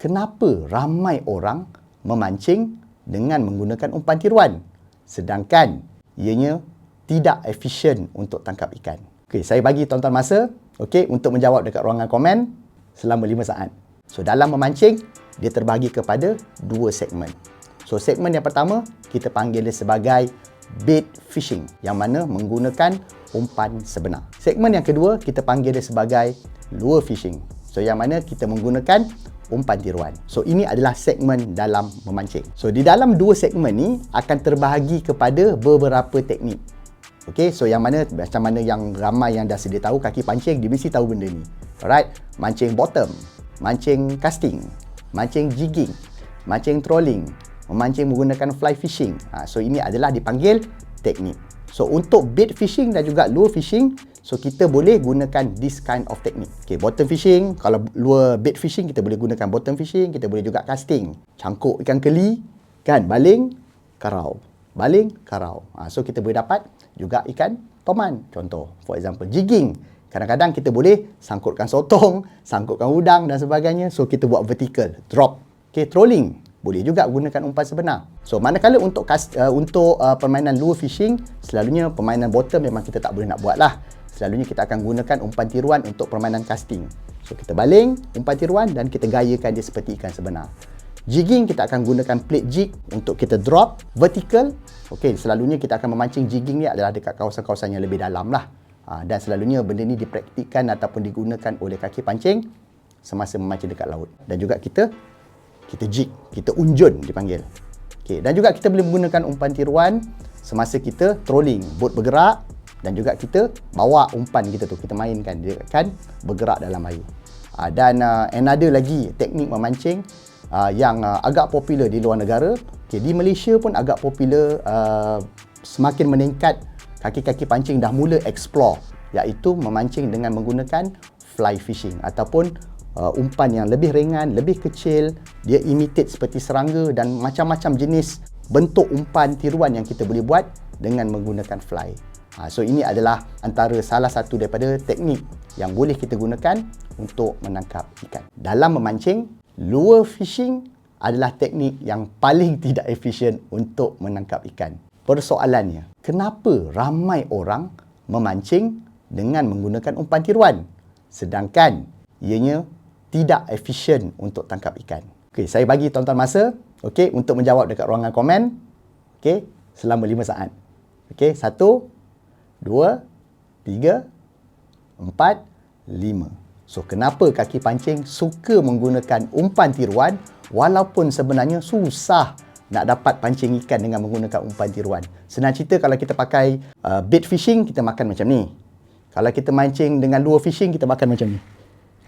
kenapa ramai orang memancing dengan menggunakan umpan tiruan sedangkan ianya tidak efisien untuk tangkap ikan. Okey, saya bagi tuan-tuan masa okey untuk menjawab dekat ruangan komen selama 5 saat. So dalam memancing dia terbagi kepada dua segmen. So segmen yang pertama kita panggil dia sebagai bait fishing yang mana menggunakan umpan sebenar. Segmen yang kedua kita panggil dia sebagai lure fishing. So yang mana kita menggunakan umpan tiruan. So ini adalah segmen dalam memancing. So di dalam dua segmen ni akan terbahagi kepada beberapa teknik. Okay, so yang mana macam mana yang ramai yang dah sedia tahu kaki pancing dia mesti tahu benda ni. Alright, mancing bottom, mancing casting, mancing jigging, mancing trolling, memancing menggunakan fly fishing. Ha, so ini adalah dipanggil teknik. So untuk bait fishing dan juga lure fishing, so kita boleh gunakan this kind of technique. Okay, bottom fishing, kalau lure bait fishing kita boleh gunakan bottom fishing, kita boleh juga casting. Cangkuk ikan keli, kan, baling, karau. Baling, karau. Ha, so kita boleh dapat juga ikan toman. Contoh, for example, jigging. Kadang-kadang kita boleh sangkutkan sotong, sangkutkan udang dan sebagainya. So kita buat vertical, drop. Okay, trolling boleh juga gunakan umpan sebenar. So manakala untuk uh, untuk uh, permainan lure fishing, selalunya permainan bottom memang kita tak boleh nak buat lah. Selalunya kita akan gunakan umpan tiruan untuk permainan casting. So kita baling umpan tiruan dan kita gayakan dia seperti ikan sebenar. Jigging kita akan gunakan plate jig untuk kita drop vertical. Okey, selalunya kita akan memancing jigging ni adalah dekat kawasan-kawasan yang lebih dalam lah. Ha, dan selalunya benda ni dipraktikkan ataupun digunakan oleh kaki pancing semasa memancing dekat laut. Dan juga kita kita jig, kita unjun dipanggil. Okay. Dan juga kita boleh menggunakan umpan tiruan semasa kita trolling, boat bergerak dan juga kita bawa umpan kita tu, kita mainkan, dia akan bergerak dalam air. Uh, dan uh, another lagi teknik memancing uh, yang uh, agak popular di luar negara, okay, di Malaysia pun agak popular uh, semakin meningkat kaki-kaki pancing dah mula explore iaitu memancing dengan menggunakan fly fishing ataupun uh, umpan yang lebih ringan, lebih kecil, dia imitate seperti serangga dan macam-macam jenis bentuk umpan tiruan yang kita boleh buat dengan menggunakan fly. Ha, so ini adalah antara salah satu daripada teknik yang boleh kita gunakan untuk menangkap ikan. Dalam memancing, lure fishing adalah teknik yang paling tidak efisien untuk menangkap ikan. Persoalannya, kenapa ramai orang memancing dengan menggunakan umpan tiruan sedangkan ianya tidak efisien untuk tangkap ikan. Okey, saya bagi tuan-tuan masa okey untuk menjawab dekat ruangan komen. Okey, selama 5 saat. Okey, 1 2 3 4 5. So kenapa kaki pancing suka menggunakan umpan tiruan walaupun sebenarnya susah nak dapat pancing ikan dengan menggunakan umpan tiruan. Senang cerita kalau kita pakai uh, bait fishing kita makan macam ni. Kalau kita mancing dengan lure fishing kita makan macam ni.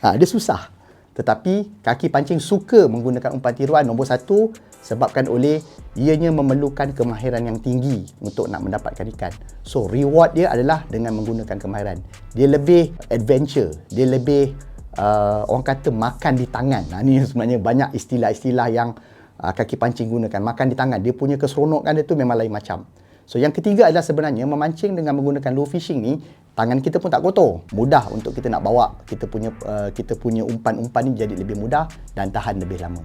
Ha, dia susah. Tetapi kaki pancing suka menggunakan umpan tiruan nombor satu sebabkan oleh ianya memerlukan kemahiran yang tinggi untuk nak mendapatkan ikan. So reward dia adalah dengan menggunakan kemahiran. Dia lebih adventure, dia lebih uh, orang kata makan di tangan. Nah ni sebenarnya banyak istilah-istilah yang uh, kaki pancing gunakan. Makan di tangan. Dia punya keseronokan dia tu memang lain macam. So yang ketiga adalah sebenarnya memancing dengan menggunakan lure fishing ni tangan kita pun tak kotor. Mudah untuk kita nak bawa kita punya uh, kita punya umpan-umpan ni jadi lebih mudah dan tahan lebih lama.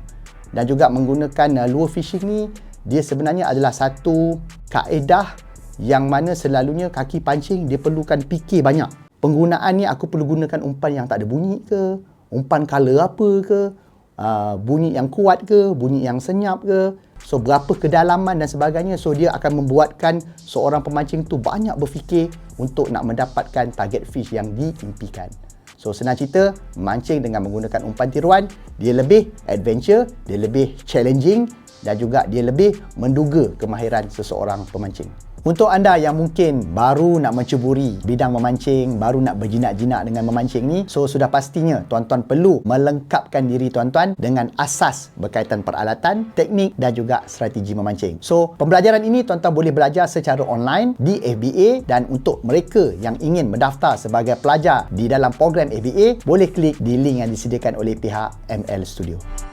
Dan juga menggunakan uh, lure fishing ni dia sebenarnya adalah satu kaedah yang mana selalunya kaki pancing dia perlukan fikir banyak. Penggunaan ni aku perlu gunakan umpan yang tak ada bunyi ke, umpan color apa ke, uh, bunyi yang kuat ke, bunyi yang senyap ke, So berapa kedalaman dan sebagainya. So dia akan membuatkan seorang pemancing tu banyak berfikir Untuk nak mendapatkan target fish yang diimpikan. So senang cerita Mancing dengan menggunakan umpan tiruan Dia lebih adventure Dia lebih challenging Dan juga dia lebih menduga kemahiran seseorang pemancing untuk anda yang mungkin baru nak mencuburi bidang memancing, baru nak berjinak-jinak dengan memancing ni, so sudah pastinya tuan-tuan perlu melengkapkan diri tuan-tuan dengan asas berkaitan peralatan, teknik dan juga strategi memancing. So, pembelajaran ini tuan-tuan boleh belajar secara online di FBA dan untuk mereka yang ingin mendaftar sebagai pelajar di dalam program FBA, boleh klik di link yang disediakan oleh pihak ML Studio.